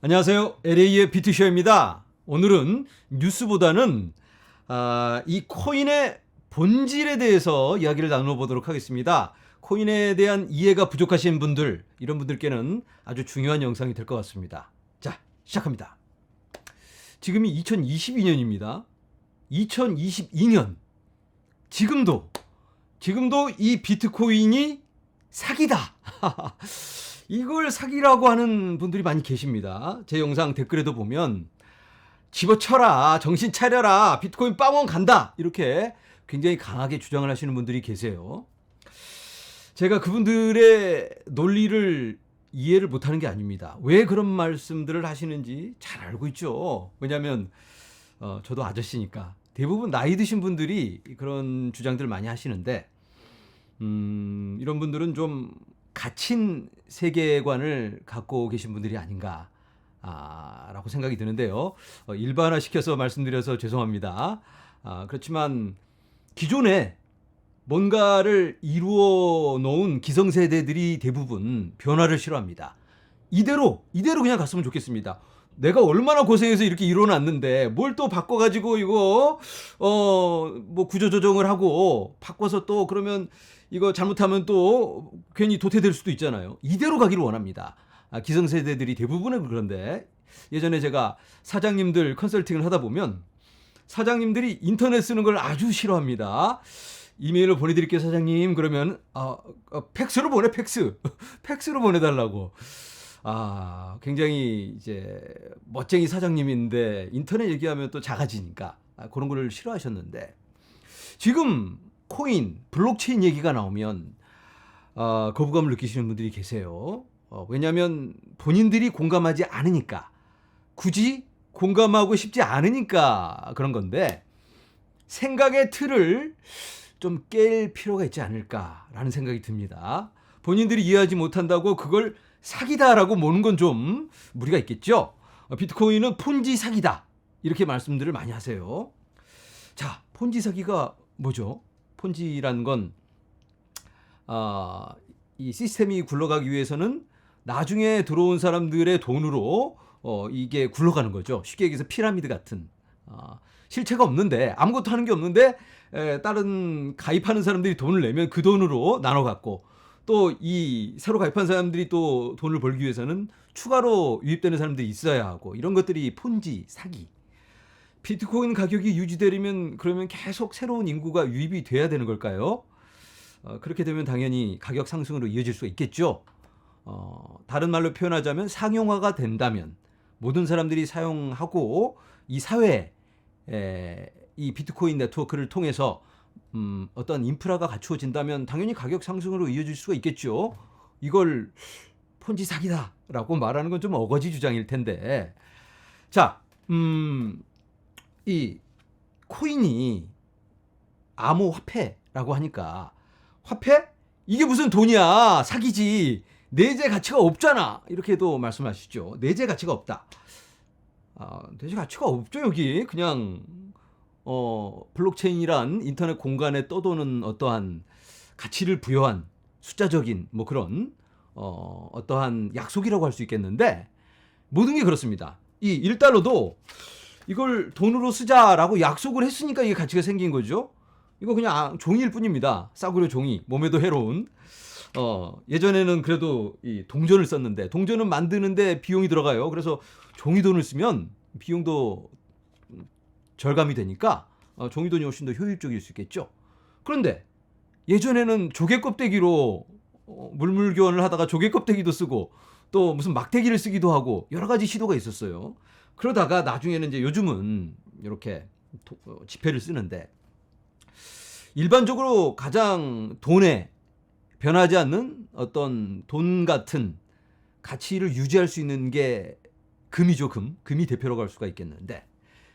안녕하세요. LA의 비트쇼입니다. 오늘은 뉴스보다는 아, 이 코인의 본질에 대해서 이야기를 나눠보도록 하겠습니다. 코인에 대한 이해가 부족하신 분들, 이런 분들께는 아주 중요한 영상이 될 것 같습니다. 자, 시작합니다. 지금이 2022년입니다. 2022년. 지금도, 지금도 이 비트코인이 사기다. 이걸 사기라고 하는 분들이 많이 계십니다. 제 영상 댓글에도 보면 집어쳐라, 정신 차려라, 비트코인 빵원 간다. 이렇게 굉장히 강하게 주장을 하시는 분들이 계세요. 제가 그분들의 논리를 이해를 못하는 게 아닙니다. 왜 그런 말씀들을 하시는지 잘 알고 있죠. 왜냐하면 어, 저도 아저씨니까 대부분 나이 드신 분들이 그런 주장들을 많이 하시는데 음, 이런 분들은 좀 갇힌 세계관을 갖고 계신 분들이 아닌가. 아, 라고 생각이 드는데요. 어, 일반화 시켜서 말씀드려서 죄송합니다. 아, 그렇지만 기존에 뭔가를 이루어 놓은 기성세대들이 대부분 변화를 싫어합니다. 이대로, 이대로 그냥 갔으면 좋겠습니다. 내가 얼마나 고생해서 이렇게 이뤄놨는데 뭘 또 바꿔가지고 이거, 어, 뭐 구조조정을 하고 바꿔서 또 그러면 이거 잘못하면 또 괜히 도태될 수도 있잖아요. 이대로 가기를 원합니다. 아, 기성세대들이 대부분은 그런데 예전에 제가 사장님들 컨설팅을 하다 보면 사장님들이 인터넷 쓰는 걸 아주 싫어합니다. 이메일을 보내드릴게요, 사장님. 그러면, 아, 아, 팩스로 보내, 팩스. 팩스로 보내달라고. 아, 굉장히 이제 멋쟁이 사장님인데 인터넷 얘기하면 또 작아지니까 아, 그런 거를 싫어하셨는데 지금 코인, 블록체인 얘기가 나오면 아, 거부감을 느끼시는 분들이 계세요. 어, 왜냐하면 본인들이 공감하지 않으니까 굳이 공감하고 싶지 않으니까 그런 건데 생각의 틀을 좀 깰 필요가 있지 않을까라는 생각이 듭니다. 본인들이 이해하지 못한다고 그걸 사기다라고 모는 건 좀 무리가 있겠죠. 어, 비트코인은 폰지 사기다 이렇게 말씀들을 많이 하세요. 자, 폰지 사기가 뭐죠? 폰지라는 건 아, 이 시스템이 굴러가기 위해서는 나중에 들어온 사람들의 돈으로 어, 이게 굴러가는 거죠. 쉽게 얘기해서 피라미드 같은. 아, 실체가 없는데 아무것도 하는 게 없는데 에, 다른 가입하는 사람들이 돈을 내면 그 돈으로 나눠 갖고 또 이 새로 가입한 사람들이 또 돈을 벌기 위해서는 추가로 유입되는 사람들이 있어야 하고 이런 것들이 폰지 사기. 비트코인 가격이 유지되려면 그러면 계속 새로운 인구가 유입이 돼야 되는 걸까요? 어, 그렇게 되면 당연히 가격 상승으로 이어질 수 있겠죠. 어, 다른 말로 표현하자면 상용화가 된다면 모든 사람들이 사용하고 이 사회에 에, 이 비트코인 네트워크를 통해서 음, 어떤 인프라가 갖추어진다면 당연히 가격 상승으로 이어질 수가 있겠죠. 이걸 폰지 사기다라고 말하는 건 좀 어거지 주장일 텐데. 자, 음, 이 코인이 암호화폐라고 하니까 화폐? 이게 무슨 돈이야? 사기지. 내재 가치가 없잖아. 이렇게도 말씀하시죠. 내재 가치가 없다. 아, 내재 가치가 없죠, 여기. 그냥 어, 블록체인이란 인터넷 공간에 떠도는 어떠한 가치를 부여한 숫자적인 뭐 그런 어, 어떠한 약속이라고 할 수 있겠는데 모든 게 그렇습니다. 이 1달러도 이걸 돈으로 쓰자라고 약속을 했으니까 이게 가치가 생긴 거죠. 이거 그냥 아, 종이일 뿐입니다. 싸구려 종이. 몸에도 해로운. 어, 예전에는 그래도 이 동전을 썼는데 동전은 만드는데 비용이 들어가요. 그래서 종이 돈을 쓰면 비용도 절감이 되니까 어, 종이 돈이 훨씬 더 효율적일 수 있겠죠. 그런데 예전에는 조개 껍데기로 어, 물물 교환을 하다가 조개 껍데기도 쓰고 또 무슨 막대기를 쓰기도 하고 여러 가지 시도가 있었어요. 그러다가 나중에는 이제 요즘은 이렇게 도, 어, 지폐를 쓰는데 일반적으로 가장 돈에 변하지 않는 어떤 돈 같은 가치를 유지할 수 있는 게 금이죠, 금. 금이 대표라고 할 수가 있겠는데.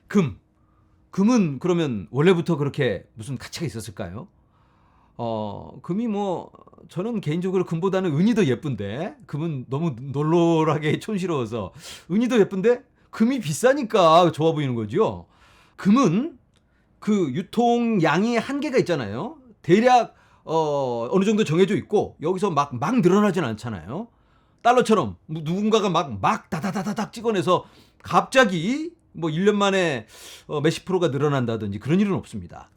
금. 금은 그러면 원래부터 그렇게 무슨 가치가 있었을까요? 어, 금이 뭐, 저는 개인적으로 금보다는 은이 더 예쁜데, 금은 너무 놀놀하게 촌스러워서, 은이 더 예쁜데, 금이 비싸니까 좋아 보이는 거죠. 금은 그 유통량이 한계가 있잖아요. 대략 어, 어느 정도 정해져 있고 여기서 막, 막 늘어나진 않잖아요. 달러처럼 뭐 누군가가 막 막 다다다다닥 찍어내서 갑자기 뭐 1년 만에 어, 몇십 프로가 늘어난다든지 그런 일은 없습니다.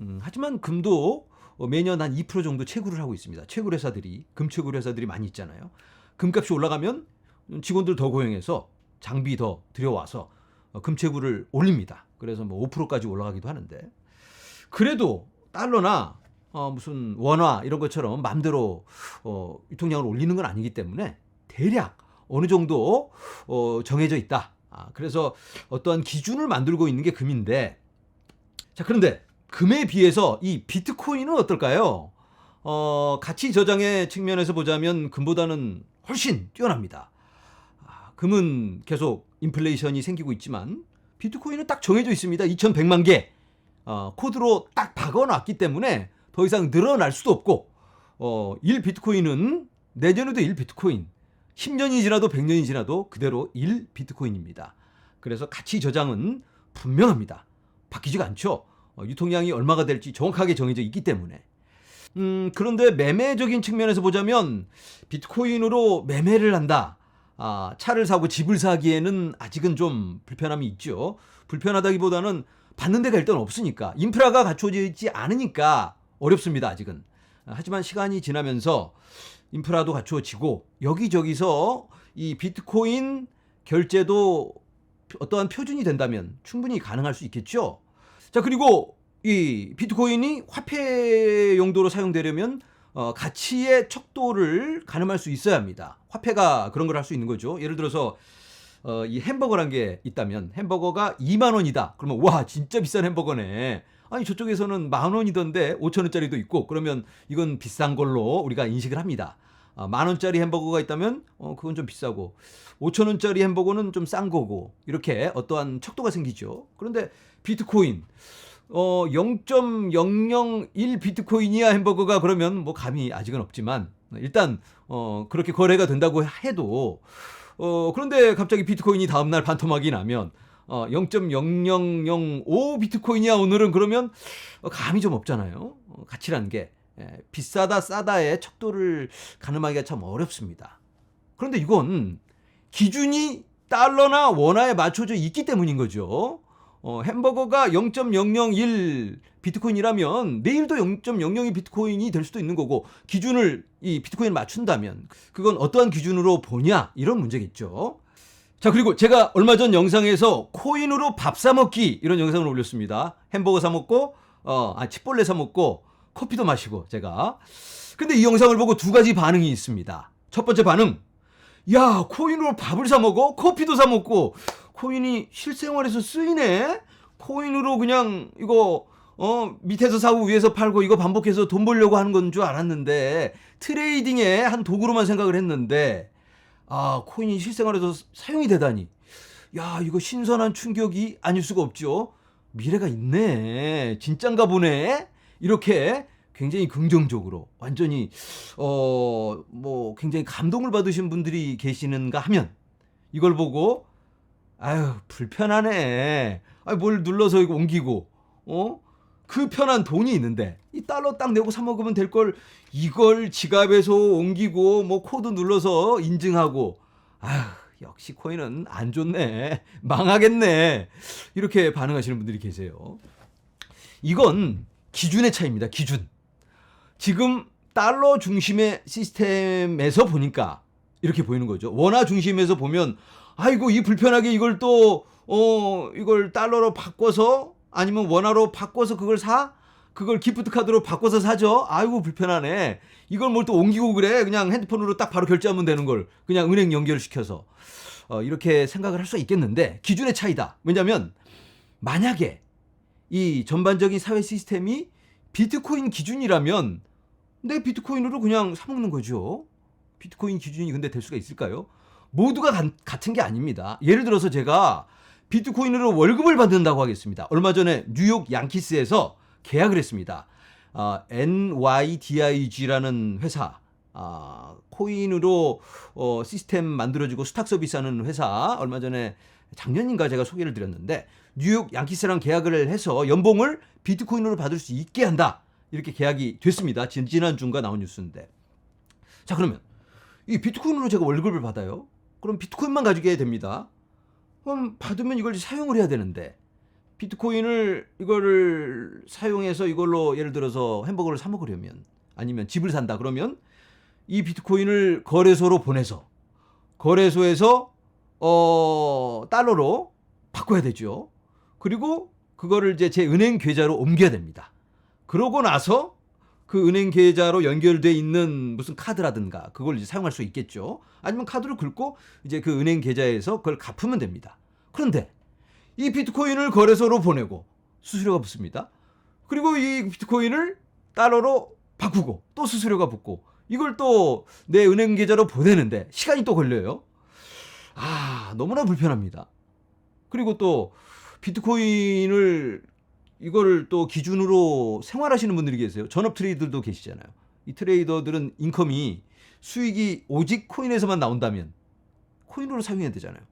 음, 하지만 금도 어, 매년 한 2% 정도 채굴을 하고 있습니다. 채굴 회사들이 금 채굴 회사들이 많이 있잖아요. 금값이 올라가면 직원들 더 고용해서 장비 더 들여와서 어, 금 채굴을 올립니다. 그래서 뭐 5%까지 올라가기도 하는데 그래도 달러나 어, 무슨 원화 이런 것처럼 마음대로 어, 유통량을 올리는 건 아니기 때문에 대략 어느 정도 어, 정해져 있다. 아, 그래서 어떠한 기준을 만들고 있는 게 금인데 자 그런데 금에 비해서 이 비트코인은 어떨까요? 어, 가치 저장의 측면에서 보자면 금보다는 훨씬 뛰어납니다. 아, 금은 계속 인플레이션이 생기고 있지만 비트코인은 딱 정해져 있습니다. 2,100만 개 어, 코드로 딱 박아놨기 때문에 더 이상 늘어날 수도 없고 어, 1 비트코인은 내년에도 1 비트코인 10년이 지나도 100년이 지나도 그대로 1 비트코인입니다. 그래서 가치 저장은 분명합니다. 바뀌지가 않죠. 어, 유통량이 얼마가 될지 정확하게 정해져 있기 때문에. 음, 그런데 매매적인 측면에서 보자면 비트코인으로 매매를 한다. 아, 차를 사고 집을 사기에는 아직은 좀 불편함이 있죠. 불편하다기보다는 받는 데가 일단 없으니까 인프라가 갖춰져 있지 않으니까 어렵습니다 아직은 하지만 시간이 지나면서 인프라도 갖추어지고 여기저기서 이 비트코인 결제도 어떠한 표준이 된다면 충분히 가능할 수 있겠죠 자 그리고 이 비트코인이 화폐 용도로 사용되려면 어, 가치의 척도를 가늠할 수 있어야 합니다 화폐가 그런 걸 할 수 있는 거죠 예를 들어서 어, 이 햄버거란 게 있다면 햄버거가 2만 원이다. 그러면 와 진짜 비싼 햄버거네. 아니 저쪽에서는 만 원이던데 5천 원짜리도 있고 그러면 이건 비싼 걸로 우리가 인식을 합니다. 아, 만 원짜리 햄버거가 있다면 어 그건 좀 비싸고 5천 원짜리 햄버거는 좀 싼 거고 이렇게 어떠한 척도가 생기죠. 그런데 비트코인 어 0.001 비트코인이야 햄버거가 그러면 뭐 감이 아직은 없지만 일단 어 그렇게 거래가 된다고 해도 어, 그런데 갑자기 비트코인이 다음날 반토막이 나면 어, 0.0005 비트코인이야 오늘은 그러면 어, 감이 좀 없잖아요. 어, 가치라는 게 예, 비싸다 싸다의 척도를 가늠하기가 참 어렵습니다. 그런데 이건 기준이 달러나 원화에 맞춰져 있기 때문인 거죠. 어, 햄버거가 0.001 비트코인이라면 내일도 0.002 비트코인이 될 수도 있는 거고 기준을 이 비트코인을 맞춘다면 그건 어떠한 기준으로 보냐 이런 문제겠죠. 자 그리고 제가 얼마 전 영상에서 코인으로 밥 사 먹기 이런 영상을 올렸습니다. 햄버거 사 먹고 어, 아 치폴레 사 먹고 커피도 마시고 제가. 근데 이 영상을 보고 두 가지 반응이 있습니다. 첫 번째 반응. 야 코인으로 밥을 사 먹어? 커피도 사 먹고. 코인이 실생활에서 쓰이네? 코인으로 그냥 이거 어 밑에서 사고 위에서 팔고 이거 반복해서 돈 벌려고 하는 건 줄 알았는데 트레이딩의 한 도구로만 생각을 했는데 아 코인이 실생활에서 사용이 되다니 야 이거 신선한 충격이 아닐 수가 없죠 미래가 있네 진짠가 보네 이렇게 굉장히 긍정적으로 완전히 어 뭐 굉장히 감동을 받으신 분들이 계시는가 하면 이걸 보고 아유 불편하네. 아뭘 눌러서 이거 옮기고 어? 그 편한 돈이 있는데 이 달러 딱 내고 사 먹으면 될 걸 이걸 지갑에서 옮기고 뭐 코드 눌러서 인증하고 아휴 역시 코인은 안 좋네 망하겠네 이렇게 반응하시는 분들이 계세요. 이건 기준의 차이입니다. 기준. 지금 달러 중심의 시스템에서 보니까 이렇게 보이는 거죠. 원화 중심에서 보면 아이고 이 불편하게 이걸 또 어 이걸 달러로 바꿔서 아니면 원화로 바꿔서 그걸 사? 그걸 기프트 카드로 바꿔서 사죠. 아이고 불편하네. 이걸 뭘 또 옮기고 그래. 그냥 핸드폰으로 딱 바로 결제하면 되는 걸 그냥 은행 연결시켜서 어, 이렇게 생각을 할수 있겠는데 기준의 차이다. 왜냐하면 만약에 이 전반적인 사회 시스템이 비트코인 기준이라면 내 비트코인으로 그냥 사 먹는 거죠. 비트코인 기준이 근데 될 수가 있을까요? 모두가 가, 같은 게 아닙니다. 예를 들어서 제가 비트코인으로 월급을 받는다고 하겠습니다. 얼마 전에 뉴욕 양키스에서 계약을 했습니다. 어, NYDIG라는 회사, 아, 코인으로 어, 시스템 만들어주고 스탁 서비스하는 회사 얼마 전에 작년인가 제가 소개를 드렸는데 뉴욕 양키스랑 계약을 해서 연봉을 비트코인으로 받을 수 있게 한다 이렇게 계약이 됐습니다. 지난 주인가 나온 뉴스인데 자 그러면 이 비트코인으로 제가 월급을 받아요. 그럼 비트코인만 가지게 됩니다. 그럼 받으면 이걸 사용을 해야 되는데 비트코인을 이거를 사용해서 이걸로 예를 들어서 햄버거를 사 먹으려면 아니면 집을 산다 그러면 이 비트코인을 거래소로 보내서 거래소에서 어 달러로 바꿔야 되죠. 그리고 그거를 이제 제 은행 계좌로 옮겨야 됩니다. 그러고 나서 그 은행 계좌로 연결돼 있는 무슨 카드라든가 그걸 이제 사용할 수 있겠죠. 아니면 카드를 긁고 이제 그 은행 계좌에서 그걸 갚으면 됩니다. 그런데 이 비트코인을 거래소로 보내고 수수료가 붙습니다. 그리고 이 비트코인을 달러로 바꾸고 또 수수료가 붙고 이걸 또 내 은행 계좌로 보내는데 시간이 또 걸려요. 아, 너무나 불편합니다. 그리고 또 비트코인을 이거를 또 기준으로 생활하시는 분들이 계세요. 전업 트레이더들도 계시잖아요. 이 트레이더들은 인컴이 수익이 오직 코인에서만 나온다면 코인으로 사용해야 되잖아요.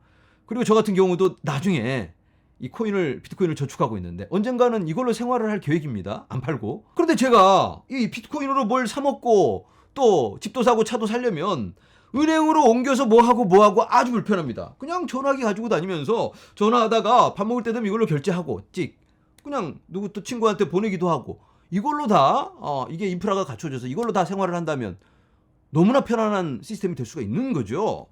그리고 저 같은 경우도 나중에 이 코인을 비트코인을 저축하고 있는데 언젠가는 이걸로 생활을 할 계획입니다. 안 팔고. 그런데 제가 이 비트코인으로 뭘 사 먹고 또 집도 사고 차도 살려면 은행으로 옮겨서 뭐 하고 뭐 하고 아주 불편합니다. 그냥 전화기 가지고 다니면서 전화하다가 밥 먹을 때 되면 이걸로 결제하고 찍 그냥 누구 또 친구한테 보내기도 하고 이걸로 다 어, 이게 인프라가 갖춰져서 이걸로 다 생활을 한다면 너무나 편안한 시스템이 될 수가 있는 거죠.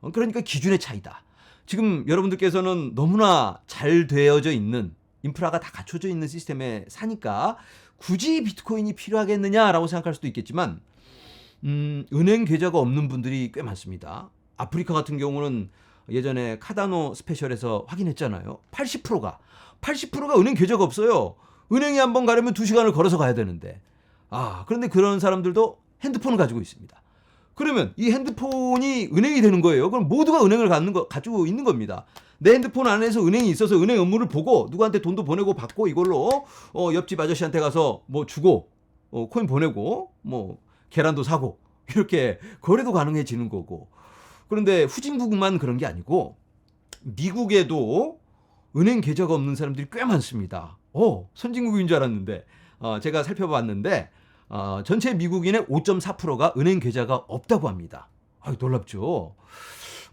어, 그러니까 기준의 차이다. 지금 여러분들께서는 너무나 잘 되어져 있는 인프라가 다 갖춰져 있는 시스템에 사니까 굳이 비트코인이 필요하겠느냐라고 생각할 수도 있겠지만 음, 은행 계좌가 없는 분들이 꽤 많습니다. 아프리카 같은 경우는 예전에 카다노 스페셜에서 확인했잖아요. 80%가 80%가 은행 계좌가 없어요. 은행에 한번 가려면 2시간을 걸어서 가야 되는데. 아, 그런데 그런 사람들도 핸드폰을 가지고 있습니다. 그러면 이 핸드폰이 은행이 되는 거예요. 그럼 모두가 은행을 갖는 거, 가지고 있는 겁니다. 내 핸드폰 안에서 은행이 있어서 은행 업무를 보고 누구한테 돈도 보내고 받고 이걸로 어, 옆집 아저씨한테 가서 뭐 주고 어, 코인 보내고 뭐 계란도 사고 이렇게 거래도 가능해지는 거고. 그런데 후진국만 그런 게 아니고 미국에도 은행 계좌가 없는 사람들이 꽤 많습니다. 어, 선진국인 줄 알았는데 어, 제가 살펴봤는데 어, 전체 미국인의 5.4%가 은행 계좌가 없다고 합니다. 아, 놀랍죠.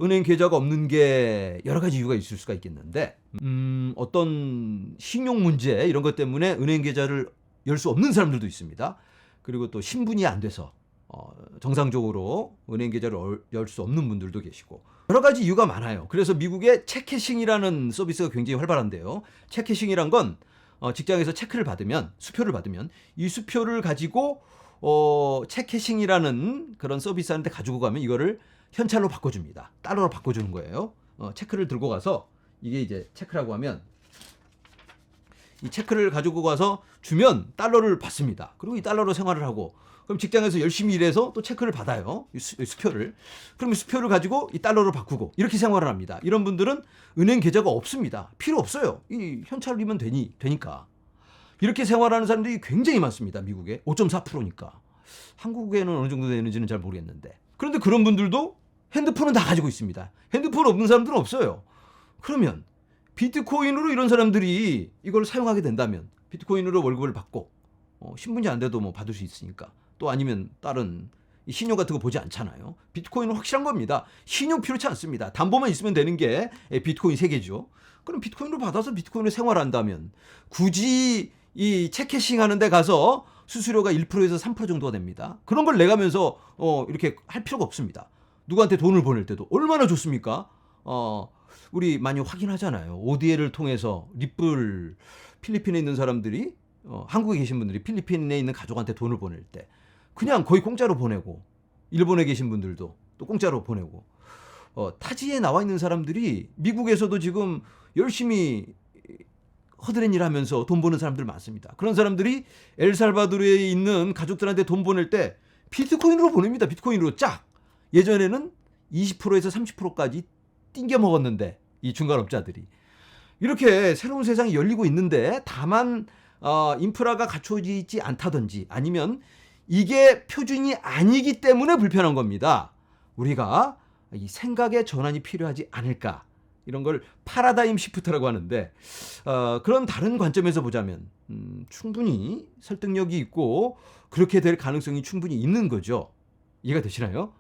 은행 계좌가 없는 게 여러 가지 이유가 있을 수가 있겠는데, 음, 어떤 신용 문제 이런 것 때문에 은행 계좌를 열 수 없는 사람들도 있습니다. 그리고 또 신분이 안 돼서 어, 정상적으로 은행 계좌를 열 수 없는 분들도 계시고 여러 가지 이유가 많아요. 그래서 미국의 체캐싱이라는 서비스가 굉장히 활발한데요. 체캐싱이란 건 어, 직장에서 체크를 받으면 수표를 받으면 이 수표를 가지고 어, 체캐싱이라는 그런 서비스한테 가지고 가면 이거를 현찰로 바꿔줍니다. 달러로 바꿔주는 거예요. 어, 체크를 들고 가서 이게 이제 체크라고 하면 이 체크를 가지고 가서 주면 달러를 받습니다. 그리고 이 달러로 생활을 하고 그럼 직장에서 열심히 일해서 또 체크를 받아요. 이 수, 이 수표를. 그럼 이 수표를 가지고 이 달러로 바꾸고 이렇게 생활을 합니다. 이런 분들은 은행 계좌가 없습니다. 필요 없어요. 이 현찰이면 되니 되니까. 이렇게 생활하는 사람들이 굉장히 많습니다. 미국에 5.4%니까. 한국에는 어느 정도 되는지는 잘 모르겠는데. 그런데 그런 분들도 핸드폰은 다 가지고 있습니다. 핸드폰 없는 사람들은 없어요. 그러면 비트코인으로 이런 사람들이 이걸 사용하게 된다면 비트코인으로 월급을 받고 어, 신분이 안 돼도 뭐 받을 수 있으니까 또 아니면 다른 이 신용 같은 거 보지 않잖아요. 비트코인은 확실한 겁니다. 신용 필요치 않습니다. 담보만 있으면 되는 게 비트코인 세계죠. 그럼 비트코인으로 받아서 비트코인을 생활한다면 굳이 이 체캐싱 하는 데 가서 수수료가 1%에서 3% 정도가 됩니다. 그런 걸 내가면서 어, 이렇게 할 필요가 없습니다. 누구한테 돈을 보낼 때도 얼마나 좋습니까? 어, 우리 많이 확인하잖아요. ODL을 통해서 리플 필리핀에 있는 사람들이 어, 한국에 계신 분들이 필리핀에 있는 가족한테 돈을 보낼 때 그냥 거의 공짜로 보내고 일본에 계신 분들도 또 공짜로 보내고 어, 타지에 나와 있는 사람들이 미국에서도 지금 열심히 허드렛 일 하면서 돈 버는 사람들 많습니다. 그런 사람들이 엘살바도르에 있는 가족들한테 돈 보낼 때 비트코인으로 보냅니다. 비트코인으로 쫙. 예전에는 20%에서 30%까지 띵겨 먹었는데 이 중간업자들이 이렇게 새로운 세상이 열리고 있는데 다만 어, 인프라가 갖춰지지 않다든지 아니면 이게 표준이 아니기 때문에 불편한 겁니다. 우리가 이 생각의 전환이 필요하지 않을까 이런 걸 파라다임 시프트라고 하는데 어, 그런 다른 관점에서 보자면 음, 충분히 설득력이 있고 그렇게 될 가능성이 충분히 있는 거죠. 이해가 되시나요?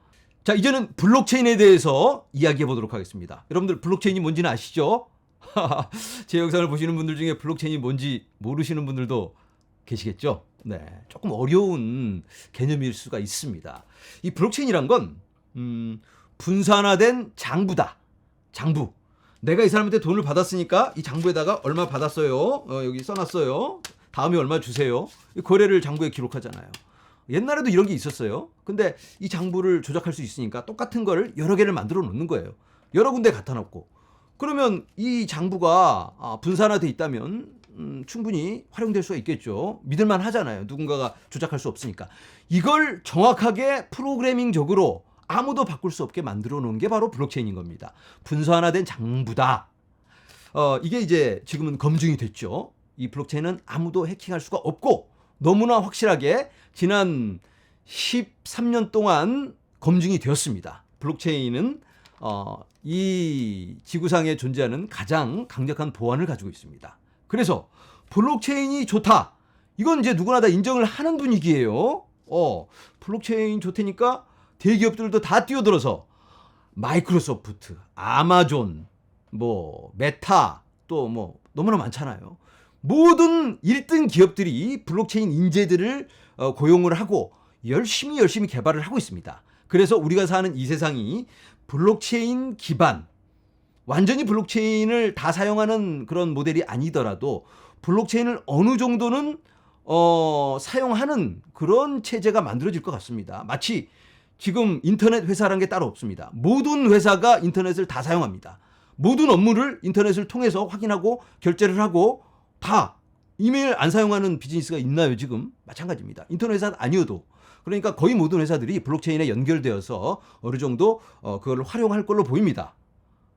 자, 이제는 블록체인에 대해서 이야기해 보도록 하겠습니다. 여러분들 블록체인이 뭔지는 아시죠? 제 영상을 보시는 분들 중에 블록체인이 뭔지 모르시는 분들도 계시겠죠? 네. 조금 어려운 개념일 수가 있습니다. 이 블록체인이란 건, 음, 분산화된 장부다. 장부. 내가 이 사람한테 돈을 받았으니까 이 장부에다가 얼마 받았어요. 어, 여기 써놨어요. 다음에 얼마 주세요. 이 거래를 장부에 기록하잖아요. 옛날에도 이런 게 있었어요. 근데 이 장부를 조작할 수 있으니까 똑같은 거를 여러 개를 만들어 놓는 거예요. 여러 군데 갖다 놓고. 그러면 이 장부가 아, 분산화돼 있다면 음, 충분히 활용될 수가 있겠죠. 믿을만 하잖아요. 누군가가 조작할 수 없으니까. 이걸 정확하게 프로그래밍적으로 아무도 바꿀 수 없게 만들어 놓은 게 바로 블록체인인 겁니다. 분산화된 장부다. 어, 이게 이제 지금은 검증이 됐죠. 이 블록체인은 아무도 해킹할 수가 없고 너무나 확실하게 지난 13년 동안 검증이 되었습니다. 블록체인은 어, 이 지구상에 존재하는 가장 강력한 보안을 가지고 있습니다. 그래서 블록체인이 좋다. 이건 이제 누구나 다 인정을 하는 분위기예요. 어, 블록체인 좋다니까 대기업들도 다 뛰어들어서 마이크로소프트, 아마존, 뭐 메타 또 뭐 너무나 많잖아요. 모든 1등 기업들이 블록체인 인재들을 어, 고용을 하고 열심히 열심히 개발을 하고 있습니다. 그래서 우리가 사는 이 세상이 블록체인 기반 완전히 블록체인을 다 사용하는 그런 모델이 아니더라도 블록체인을 어느 정도는 어, 사용하는 그런 체제가 만들어질 것 같습니다. 마치 지금 인터넷 회사라는 게 따로 없습니다. 모든 회사가 인터넷을 다 사용합니다. 모든 업무를 인터넷을 통해서 확인하고 결제를 하고 다 이메일 안 사용하는 비즈니스가 있나요, 지금? 마찬가지입니다. 인터넷 회사 아니어도. 그러니까 거의 모든 회사들이 블록체인에 연결되어서 어느 정도 어, 그걸 활용할 걸로 보입니다.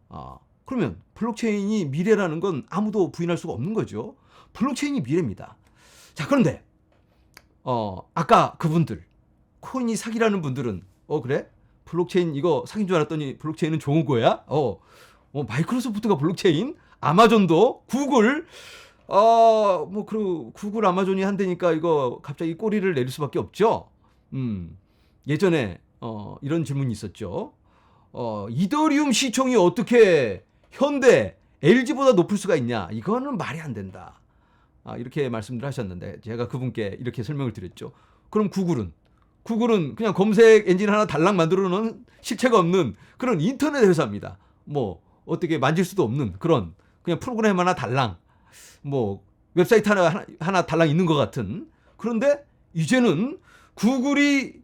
아, 그러면 블록체인이 미래라는 건 아무도 부인할 수가 없는 거죠. 블록체인이 미래입니다. 자, 그런데 어, 아까 그분들 코인이 사기라는 분들은 어 그래? 블록체인 이거 사기인 줄 알았더니 블록체인은 좋은 거야? 어, 어 마이크로소프트가 블록체인, 아마존도, 구글 어 뭐 그 구글 아마존이 한다니까 이거 갑자기 꼬리를 내릴 수밖에 없죠. 음. 예전에 어 이런 질문이 있었죠. 어 이더리움 시총이 어떻게 현대 LG보다 높을 수가 있냐? 이거는 말이 안 된다. 아, 이렇게 말씀을 하셨는데 제가 그분께 이렇게 설명을 드렸죠. 그럼 구글은 구글은 그냥 검색 엔진 하나 달랑 만들어 놓은 실체가 없는 그런 인터넷 회사입니다. 뭐 어떻게 만질 수도 없는 그런 그냥 프로그램 하나 달랑 뭐 웹사이트 하나 하나, 달랑 있는 것 같은 그런데 이제는 구글이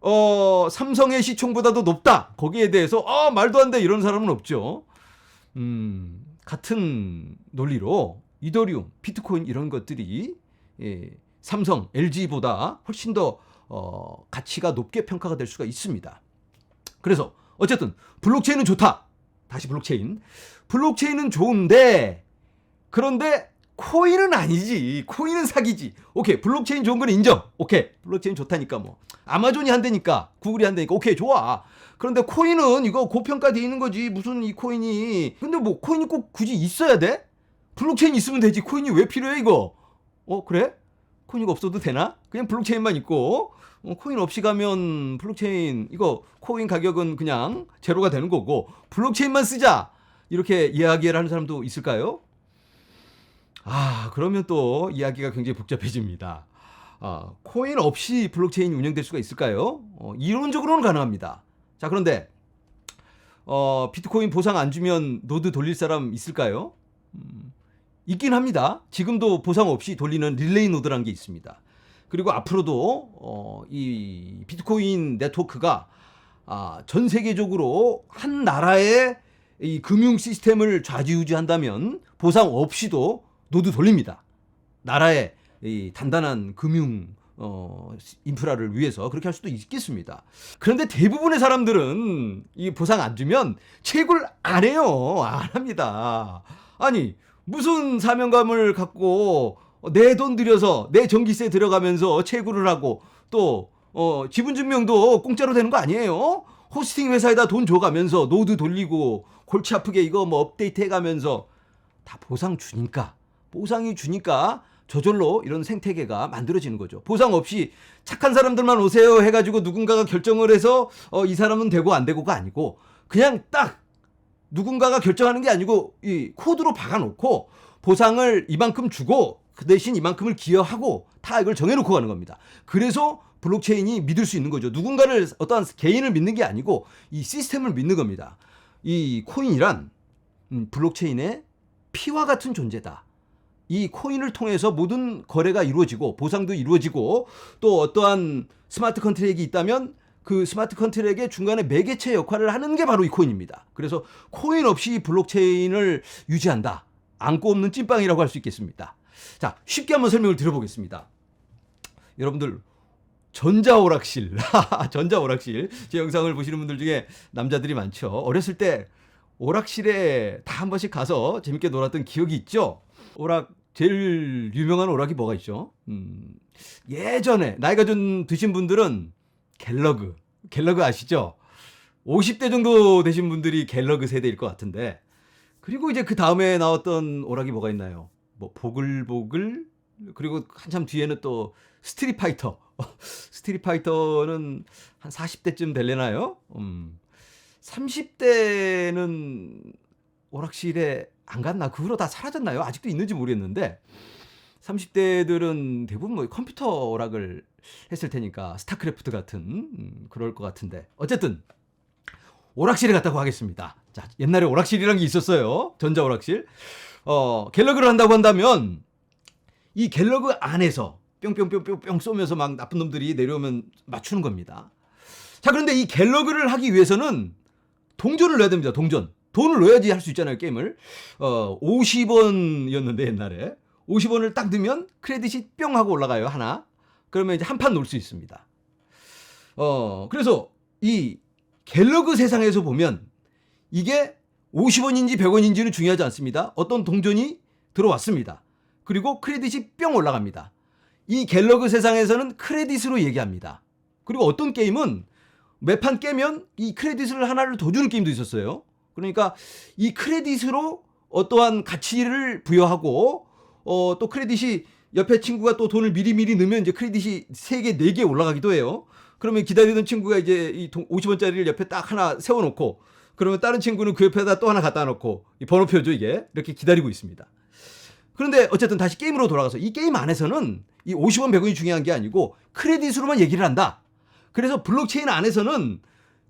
어 삼성의 시총보다도 높다 거기에 대해서 아 말도 안 돼 이런 사람은 없죠. 음 같은 논리로 이더리움, 비트코인 이런 것들이 예, 삼성, LG보다 훨씬 더 어, 가치가 높게 평가가 될 수가 있습니다. 그래서 어쨌든 블록체인은 좋다. 다시 블록체인. 블록체인은 좋은데 그런데 코인은 아니지. 코인은 사기지. 오케이. 블록체인 좋은 건 인정. 오케이. 블록체인 좋다니까 뭐. 아마존이 한다니까. 구글이 한다니까. 오케이. 좋아. 그런데 코인은 이거 고평가돼 있는 거지. 무슨 이 코인이. 근데 뭐 코인이 꼭 굳이 있어야 돼? 블록체인 있으면 되지. 코인이 왜 필요해 이거? 어, 그래? 코인이 없어도 되나? 그냥 블록체인만 있고 어, 코인 없이 가면 블록체인 이거 코인 가격은 그냥 제로가 되는 거고 블록체인만 쓰자 이렇게 이야기를 하는 사람도 있을까요? 아 그러면 또 이야기가 굉장히 복잡해집니다. 아, 코인 없이 블록체인이 운영될 수가 있을까요? 어, 이론적으로는 가능합니다. 자 그런데 어, 비트코인 보상 안 주면 노드 돌릴 사람 있을까요? 음, 있긴 합니다. 지금도 보상 없이 돌리는 릴레이 노드라는 게 있습니다. 그리고 앞으로도 어, 이 비트코인 네트워크가 아, 전 세계적으로 한 나라의 이 금융 시스템을 좌지우지한다면 보상 없이도 노드 돌립니다. 나라의 이 단단한 금융 어, 인프라를 위해서 그렇게 할 수도 있겠습니다. 그런데 대부분의 사람들은 이 보상 안 주면 채굴 안 해요. 안 합니다. 아니, 무슨 사명감을 갖고 내 돈 들여서 내 전기세 들어가면서 채굴을 하고 또 어, 지분 증명도 공짜로 되는 거 아니에요? 호스팅 회사에다 돈 줘가면서 노드 돌리고 골치 아프게 이거 뭐 업데이트 해가면서 다 보상 주니까 보상이 주니까 저절로 이런 생태계가 만들어지는 거죠. 보상 없이 착한 사람들만 오세요 해가지고 누군가가 결정을 해서 어, 이 사람은 되고 안 되고가 아니고 그냥 딱 누군가가 결정하는 게 아니고 이 코드로 박아놓고 보상을 이만큼 주고 그 대신 이만큼을 기여하고 다 이걸 정해놓고 가는 겁니다. 그래서 블록체인이 믿을 수 있는 거죠. 누군가를 어떠한 개인을 믿는 게 아니고 이 시스템을 믿는 겁니다. 이 코인이란 음, 블록체인의 피와 같은 존재다. 이 코인을 통해서 모든 거래가 이루어지고 보상도 이루어지고 또 어떠한 스마트 컨트랙이 있다면 그 스마트 컨트랙의 중간에 매개체 역할을 하는 게 바로 이 코인입니다. 그래서 코인 없이 블록체인을 유지한다. 안고 없는 찐빵이라고 할 수 있겠습니다. 자, 쉽게 한번 설명을 드려보겠습니다. 여러분들 전자 오락실, 전자 오락실 제 영상을 보시는 분들 중에 남자들이 많죠. 어렸을 때 오락실에 다 한 번씩 가서 재밌게 놀았던 기억이 있죠. 오락 제일 유명한 오락이 뭐가 있죠? 음, 예전에 나이가 좀 드신 분들은 갤러그, 갤러그 아시죠? 50대 정도 되신 분들이 갤러그 세대일 것 같은데 그리고 이제 그 다음에 나왔던 오락이 뭐가 있나요? 뭐 보글보글 그리고 한참 뒤에는 또 스트릿 파이터. 스트릿 파이터는 한 40대쯤 될래나요? 음. 30대는 오락실에 안 갔나? 그 후로 다 사라졌나요? 아직도 있는지 모르겠는데 30대들은 대부분 뭐 컴퓨터 오락을 했을 테니까 스타크래프트 같은 음, 그럴 것 같은데 어쨌든 오락실에 갔다고 하겠습니다. 자, 옛날에 오락실이란 게 있었어요. 전자 오락실. 어, 갤러그를 한다고 한다면 이 갤러그 안에서 뿅뿅뿅뿅뿅 쏘면서 막 나쁜 놈들이 내려오면 맞추는 겁니다. 자, 그런데 이 갤러그를 하기 위해서는 동전을 넣어야 됩니다. 동전. 돈을 넣어야지 할 수 있잖아요, 게임을. 어, 50원이었는데 옛날에 50원을 딱 넣으면 크레딧이 뿅 하고 올라가요, 하나. 그러면 이제 한 판 놀 수 있습니다. 어, 그래서 이 갤러그 세상에서 보면 이게 50원인지 100원인지는 중요하지 않습니다. 어떤 동전이 들어왔습니다. 그리고 크레딧이 뿅 올라갑니다. 이 갤러그 세상에서는 크레딧으로 얘기합니다. 그리고 어떤 게임은 몇 판 깨면 이 크레딧을 하나를 더 주는 게임도 있었어요. 그러니까 이 크레딧으로 어떠한 가치를 부여하고 어, 또 크레딧이 옆에 친구가 또 돈을 미리미리 넣으면 이제 크레딧이 3개, 4개 올라가기도 해요. 그러면 기다리던 친구가 이제 이 50원짜리를 옆에 딱 하나 세워놓고 그러면 다른 친구는 그 옆에다 또 하나 갖다 놓고 이 번호표죠 이게 이렇게 기다리고 있습니다. 그런데 어쨌든 다시 게임으로 돌아가서 이 게임 안에서는 이 50원 100원이 중요한 게 아니고 크레딧으로만 얘기를 한다. 그래서 블록체인 안에서는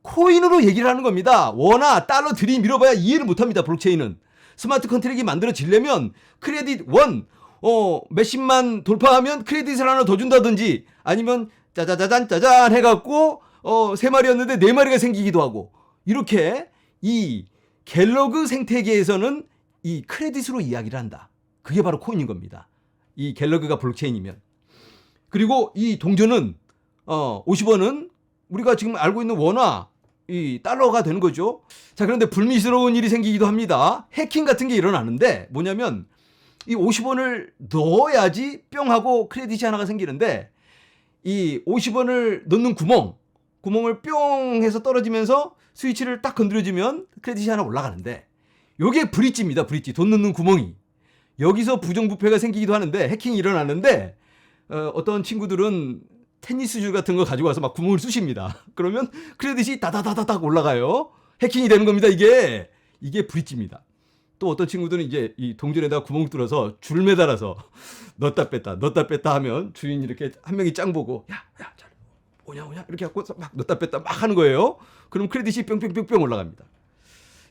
코인으로 얘기를 하는 겁니다. 원화 달러 들이 밀어봐야 이해를 못합니다. 블록체인은 스마트 컨트랙이 만들어지려면 크레딧 원 어, 몇십만 돌파하면 크레딧을 하나 더 준다든지 아니면 짜자자잔 짜잔 해갖고 어, 세 마리였는데 네 마리가 생기기도 하고 이렇게 이 갤러그 생태계에서는 이 크레딧으로 이야기를 한다. 그게 바로 코인인 겁니다. 이 갤러그가 블록체인이면. 그리고 이 동전은 어 50원은 우리가 지금 알고 있는 원화 이 달러가 되는 거죠. 자, 그런데 불미스러운 일이 생기기도 합니다. 해킹 같은 게 일어나는데 뭐냐면 이 50원을 넣어야지 뿅 하고 크레딧이 하나가 생기는데 이 50원을 넣는 구멍, 구멍을 뿅 해서 떨어지면서 스위치를 딱 건드려주면 크레딧이 하나 올라가는데 요게 브릿지입니다. 브릿지. 돈 넣는 구멍이. 여기서 부정부패가 생기기도 하는데 해킹이 일어나는데 어, 어떤 친구들은 테니스줄 같은 거 가지고 와서 막 구멍을 쑤십니다. 그러면 크레딧이 다다다다닥 올라가요. 해킹이 되는 겁니다. 이게 이게 브릿지입니다. 또 어떤 친구들은 이제 이 동전에다가 구멍 뚫어서 줄 매달아서 넣었다 뺐다 넣었다 뺐다 하면 주인이 이렇게 한 명이 짱 보고 야야 잘 오냐 오냐 이렇게 갖고 막 넣었다 뺐다 막 하는 거예요. 그럼 크레딧이 뿅뿅뿅뿅 올라갑니다.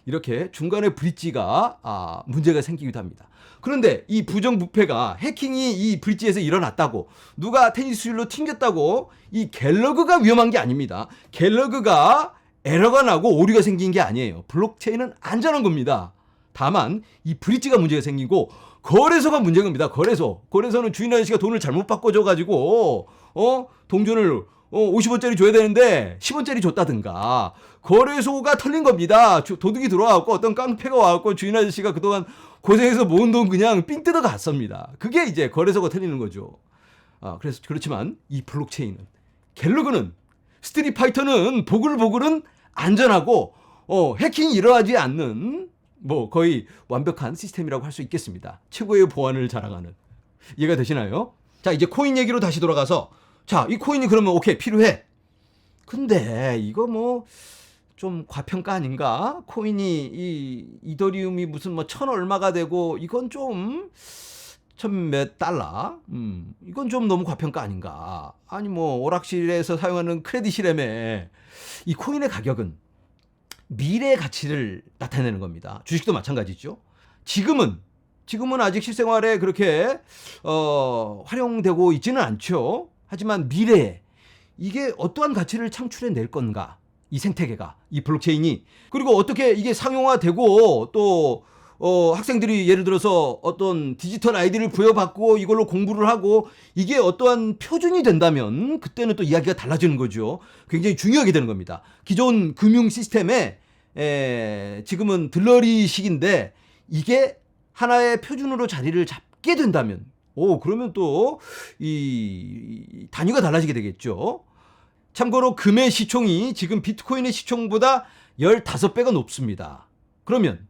이렇게 중간에 브릿지가 아, 문제가 생기기도 합니다. 그런데 이 부정부패가 해킹이 이 브릿지에서 일어났다고 누가 테니스 줄로 튕겼다고 이 갤러그가 위험한 게 아닙니다. 갤러그가 에러가 나고 오류가 생긴 게 아니에요. 블록체인은 안전한 겁니다. 다만 이 브릿지가 문제가 생기고 거래소가 문제인 겁니다. 거래소. 거래소는 주인 아저씨가 돈을 잘못 바꿔줘 가지고 어 동전을 어 50원짜리 줘야 되는데 10원짜리 줬다든가 거래소가 털린 겁니다. 주- 도둑이 들어와갖고 어떤 깡패가 와갖고 주인 아저씨가 그동안 고생해서 모은 돈 그냥 삥 뜯어 갔습니다. 그게 이제 거래소가 털리는 거죠. 아 그래서 그렇지만 이 블록체인은 갤러그는 스트릿 파이터는 보글보글은 안전하고 어, 해킹이 일어나지 않는 뭐 거의 완벽한 시스템이라고 할 수 있겠습니다. 최고의 보안을 자랑하는. 이해가 되시나요? 자, 이제 코인 얘기로 다시 돌아가서 자, 이 코인이 그러면 오케이, 필요해. 근데 이거 뭐 좀 과평가 아닌가? 코인이 이 이더리움이 무슨 뭐 천 얼마가 되고 이건 좀 천 몇 달러? 음, 이건 좀 너무 과평가 아닌가? 아니 뭐 오락실에서 사용하는 크레딧이라며 이 코인의 가격은 미래의 가치를 나타내는 겁니다. 주식도 마찬가지죠. 지금은 지금은 아직 실생활에 그렇게 어, 활용되고 있지는 않죠. 하지만 미래에 이게 어떠한 가치를 창출해 낼 건가? 이 생태계가 이 블록체인이 그리고 어떻게 이게 상용화되고 또 어, 학생들이 예를 들어서 어떤 디지털 아이디를 부여받고 이걸로 공부를 하고 이게 어떠한 표준이 된다면 그때는 또 이야기가 달라지는 거죠. 굉장히 중요하게 되는 겁니다. 기존 금융 시스템에 에, 지금은 들러리 식인데 이게 하나의 표준으로 자리를 잡게 된다면 오 그러면 또 이 단위가 달라지게 되겠죠. 참고로 금의 시총이 지금 비트코인의 시총보다 15배가 높습니다. 그러면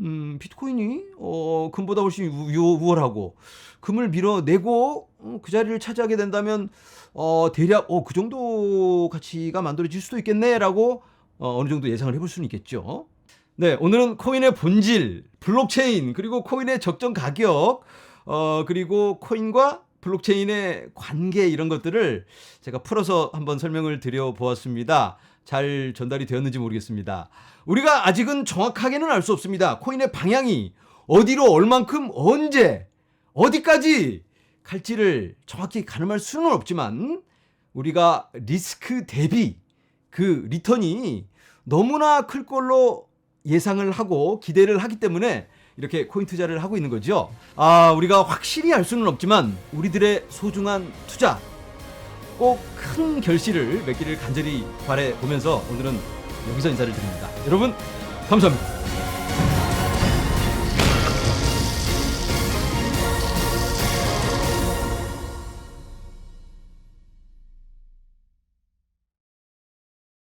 음, 비트코인이 어, 금보다 훨씬 우- 우- 우월하고 금을 밀어내고 어, 그 자리를 차지하게 된다면 어, 대략 어, 그 정도 가치가 만들어질 수도 있겠네라고 어, 어느 정도 예상을 해볼 수는 있겠죠. 네, 오늘은 코인의 본질, 블록체인, 그리고 코인의 적정 가격, 어, 그리고 코인과 블록체인의 관계 이런 것들을 제가 풀어서 한번 설명을 드려 보았습니다. 잘 전달이 되었는지 모르겠습니다. 우리가 아직은 정확하게는 알 수 없습니다. 코인의 방향이 어디로 얼만큼 언제 어디까지 갈지를 정확히 가늠할 수는 없지만 우리가 리스크 대비 그 리턴이 너무나 클 걸로 예상을 하고 기대를 하기 때문에 이렇게 코인 투자를 하고 있는 거죠. 아, 우리가 확실히 알 수는 없지만 우리들의 소중한 투자 꼭 큰 결실을 맺기를 간절히 바래 보면서 오늘은 여기서 인사를 드립니다. 여러분 감사합니다.